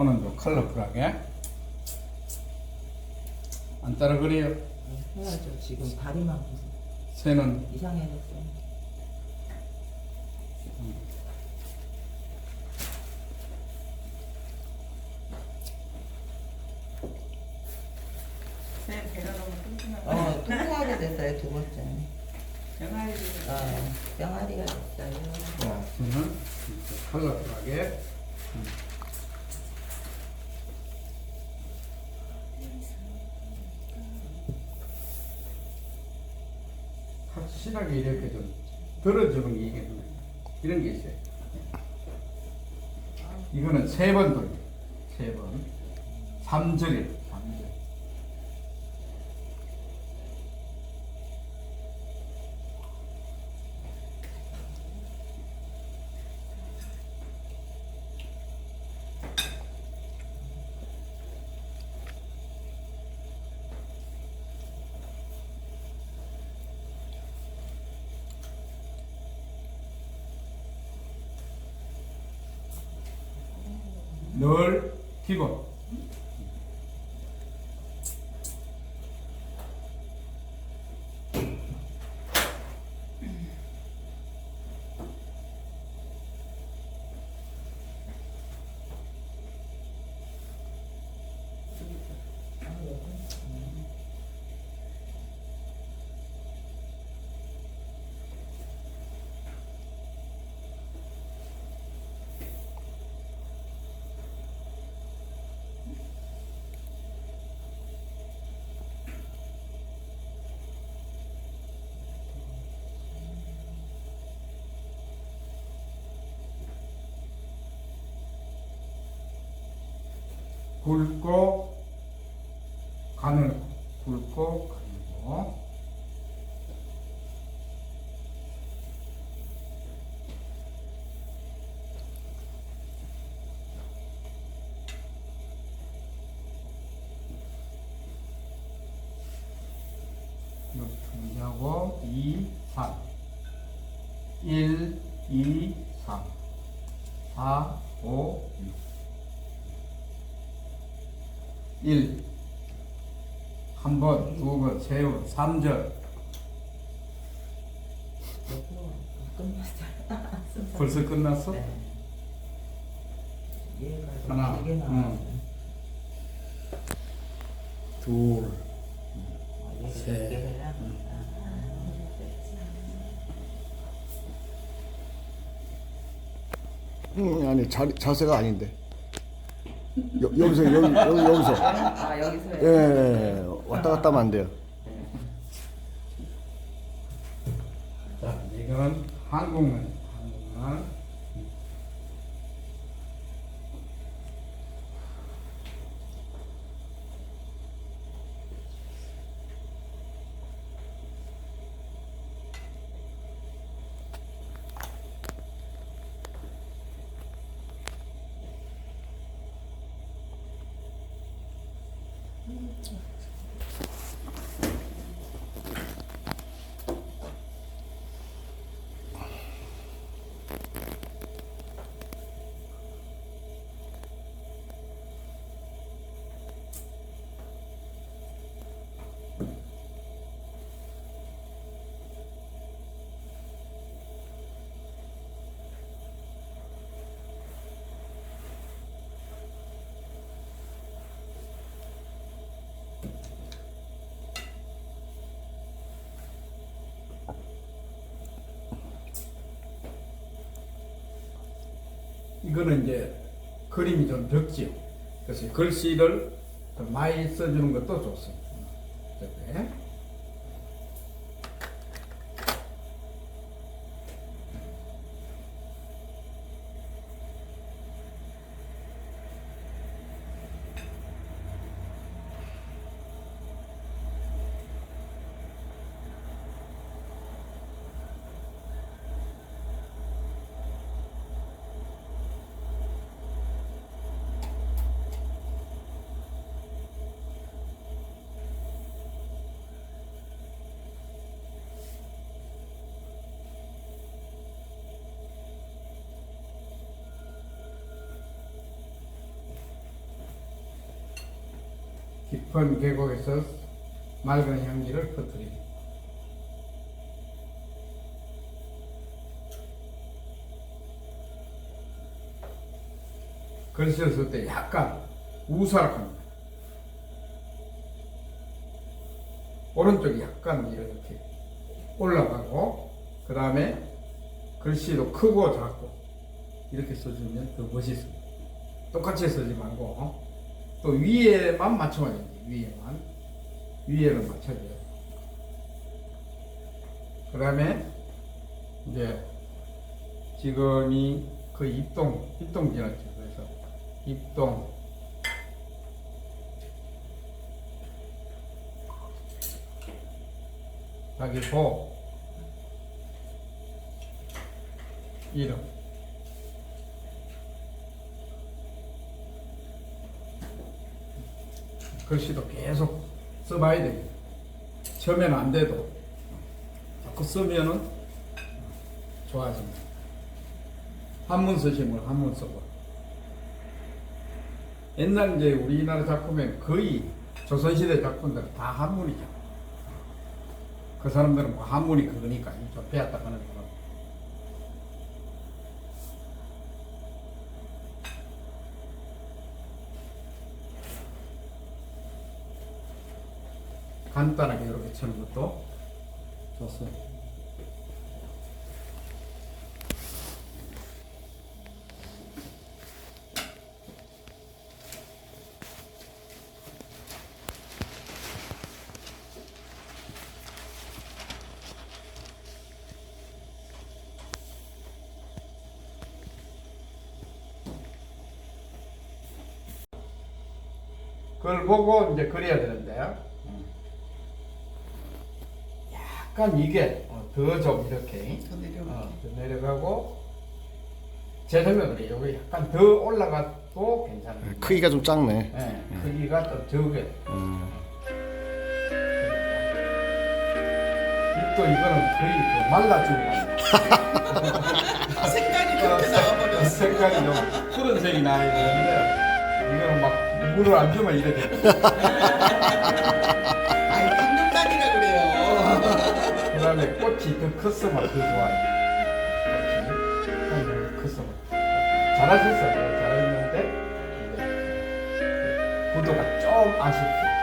오늘도 컬러풀하게 안 따라 그래요. 해야죠. 지금 다리만 새는 이상해졌어요. 새 배가 너무 뚱뚱하고 어, 통통하게 됐어요, 두 번째. 병아리 어, 병아리가 됐어요. 자, 새는 이렇게 컬러풀하게 확실하게 이렇게 좀 들어주는 게 이게 이런 게 있어요. 이거는 세 번 돌려. 세 번. 3절이에요. 3절. 늘 기본. 굵고 가늘고 굵고 가늘고. 이거 정리하고 2, 3 1, 2, 3 4, 5, 6 1. 한 번, 두 번, 세 번, 삼 절. 끝났어요. 벌써 끝났어? 네. 얘가 하나, 나와요. 응. 둘, 아, 얘가. 세 개야. 음, 아니 자, 자세가 아닌데 여, 여기서 여기, 여기 여기 서 아, 여기서 예, 예, 예. 왔다 갔다 하면 안 돼요 자, 이거는 한국말. Mm-hmm. 이거는 이제 그림이 좀 적지요. 그래서 글씨를 좀 많이 써주는 것도 좋습니다. 이 깊은 계곡에서 맑은 향기를. 글씨 쓸때 약간 우사락합니다. 오른쪽이 약간 이렇게 올라가고 그 다음에 글씨도 크고 작고 이렇게 써주면 더 멋있습니다. 똑같이 쓰지 말고 어? 또 위에만 맞춰야 돼요. 위에만 위에를 맞춰줘요. 그 다음에 이제 지금 이 그 입동 입동 지났죠. 그래서 입동 자기 보 이름 글씨도 계속 써봐야 됩니다. 처음에는 안 돼도 자꾸 쓰면은 좋아집니다. 한문 쓰시면 한문 써봐. 옛날 이제 우리나라 작품에 거의 조선시대 작품들 다 한문이죠. 그 사람들은 뭐 한문이 그거니까 좀 배웠다 하는 거는. 간단하게 이렇게 치는 것도 좋습니다. 그걸 보고 이제 그려야 되는데 요. 약간 이게 더좀 이렇게 더 내려. 어, 좀 내려가고 제 생각은 여기 약간 더 올라가도 괜찮아요. 크기가 좀 작네. 네, 크기가 좀 적게. 음. 또 이거는 거의 그 말라 죽은 거 색깔이 그렇게 나와버렸어. 색깔이 좀 푸른색이 나야 되는데 이거는 막 물을 안 주면 이래 돼. 아이 감독단이라 그래요. 그 다음에 꽃이 더 컸으면 더 좋아요. 꽃이 더 컸으면. 잘하셨어요. 잘했는데, 이제 구도가 좀 아쉽죠.